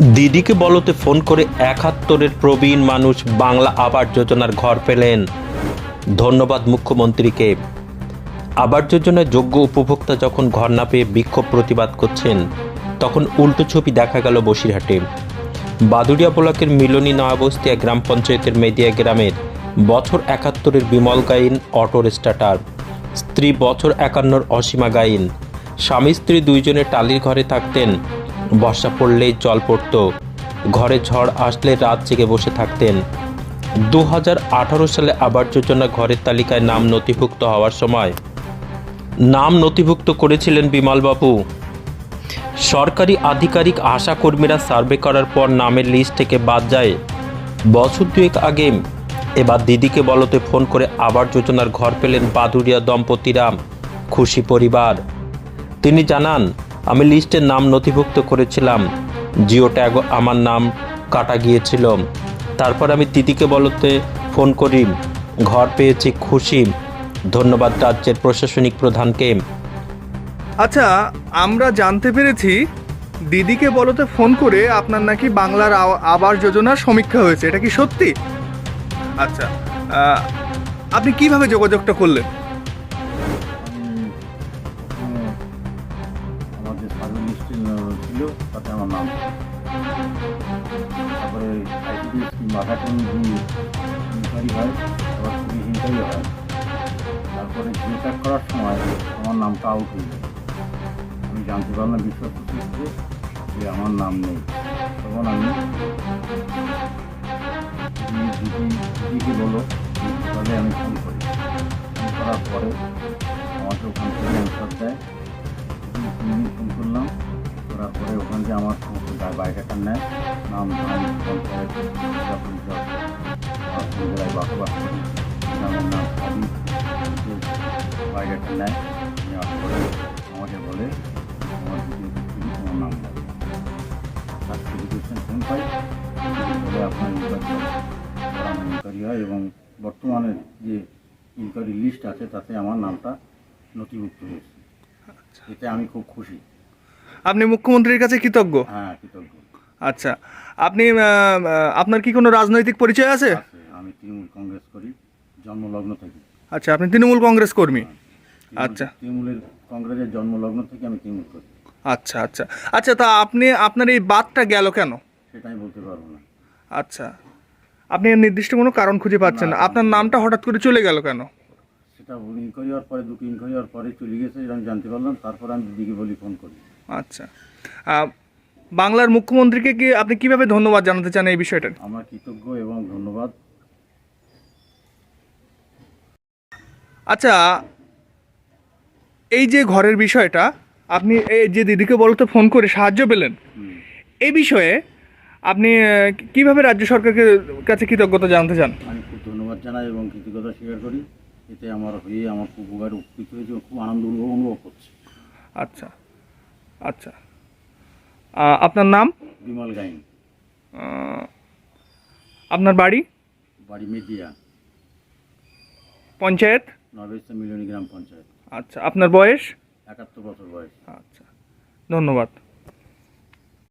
দিদিকে বলতে ফোন করে একাত্তরের প্রবীণ মানুষ বাংলা আবাস যোজনার ঘর পেলেন। ধন্যবাদ মুখ্যমন্ত্রীকে। আবাস যোজনায় যোগ্য উপভোক্তা যখন ঘর না পেয়ে বিক্ষোভ প্রতিবাদ করছেন, তখন উল্টো ছবি দেখা গেল বসিরহাটে। বাদুড়িয়া ব্লকের মিলনী নয়াবস্তিয়া গ্রাম পঞ্চায়েতের মেদিয়া গ্রামের বছর একাত্তরের বিমল গাইন অটোর স্টার্টার, স্ত্রী বছর একান্নর অসীমা গাইন। স্বামী স্ত্রী দুইজনে টালির ঘরে থাকতেন বর্ষা পড়লেই জল পড়তো। ঘরে ঝড় আসলে রাত জেগে বসে থাকতেন। দু হাজার আঠারো সালে আবাস যোজনা ঘরের তালিকায় নাম নথিভুক্ত হওয়ার সময়। নাম নথিভুক্ত করেছিলেন বিমলবাবু। সরকারি আধিকারিক আশা কর্মীরা সার্ভে করার পর নামের লিস্ট থেকে বাদ যায়। বছর দুয়েক আগে এবার দিদিকে বলতে ফোন করে আবার যোজনার ঘর পেলেন বাদুরিয়া দম্পতিরা, খুশি পরিবার। তিনি জানান আমি লিস্টের নাম নথিভুক্ত করেছিলাম। জিও ট্যাগ আমার নাম কাটা গিয়েছিল। তারপর আমি দিদিকে বলতে ফোন করি। ঘর পেয়েছি খুশি। ধন্যবাদ রাজ্যের প্রশাসনিক প্রধানকে। আচ্ছা আমরা জানতে পেরেছি দিদিকে বলতে ফোন করে আপনার নাকি বাংলার আবাস যোজনার সমীক্ষা হয়েছে। এটা কি সত্যি? আচ্ছা আপনি কীভাবে যোগাযোগটা করলেন? আমার নাম। তারপরে স্কিম মাথাটন দিয়ে ইনকোয়ারি হয় তারপরে জিও করার সময় আমার নামটা আউট হয়ে যায়। আমি জানতে পারলাম বিশ্বস্ত সূত্রে যে আমার নাম নেই। তখন আমি দিদি দিদি দিদিকে বলো, তাহলে আমি ফোন করি। ফোন করার পরে আমাকে ওখান থেকে অ্যান্সার দেয়। ফোন করলাম। পরে ওখান থেকে আমার সমস্ত গায়ে বায়োডাটা নেয়। নাম ধাম পঞ্চায়েত জেলা পরিষদ আর কোন জেলায় বসবাস করি গ্রামের নাম সবই বায়োডাটা নেয় নেওয়ার পরে আমাকে বলে আমার দিদি দিদি তোমার নাম বলে সার্টিফিকেশন ফোন পাই বলে আপনার ইনকোয়ারি আমার ইনকোয়ারি হয় এবং বর্তমানে যে ইনকোয়ারি লিস্ট আছে তাতে আমার নামটা নথিভুক্ত হয়েছে। এতে আমি খুব খুশি। আপনি মুখ্যমন্ত্রীর কাছে কৃতজ্ঞ? হ্যাঁ কৃতজ্ঞ। আচ্ছা আপনি আপনার কি কোনো রাজনৈতিক পরিচয় আছে? আমি তৃণমূল কংগ্রেস করি জন্মলগ্ন থেকে। আচ্ছা আপনি তৃণমূল কংগ্রেস কর্মী? আচ্ছা। তৃণমূলের কংগ্রেসের জন্মলগ্ন থেকে আমি তৃণমূল করি। আচ্ছা আচ্ছা। আচ্ছা তা আপনি আপনার এই বাদটা গেল কেন? সেটা আমি বলতে পারব না। আচ্ছা আপনি নির্দিষ্ট কোনো কারণ খুঁজে পাচ্ছেন না। আপনার নামটা হঠাৎ করে চলে গেল কেন? সেটা ইনকোয়ারি হওয়ার পরে দুটো ইনকোয়ারি হওয়ার পরে চলে গেছে আমি জানতে পারলাম। তারপর আমি দিদিকে বলি ফোন করি। আচ্ছা। বাংলার মুখ্যমন্ত্রীকে কি আপনি কীভাবে ধন্যবাদ জানাতে চান এই বিষয়টা? আমার কৃতজ্ঞ এবং ধন্যবাদ। আচ্ছা এই যে ঘরের বিষয়টা আপনি এই যে দিদিকে বলতে ফোন করে সাহায্য পেলেন এই বিষয়ে আপনি কীভাবে রাজ্য সরকারকে কাছে কৃতজ্ঞতা জানাতে চান? আমি খুব ধন্যবাদ জানাই এবং কৃতজ্ঞতা স্বীকার করি। এতে আমার হয়ে আমার খুব উপকার উপকৃত হয়েছে খুব আনন্দ অনুভব করছি। আচ্ছা। আচ্ছা। আপনার নাম? বিমল গাইন। আপনার বাড়ি? বাড়ি মেদিয়া। পঞ্চায়েত? নবেস্ত মিলনী গ্রাম পঞ্চায়েত। আচ্ছা আপনার বয়স? একাত্তর বছর বয়স। আচ্ছা ধন্যবাদ।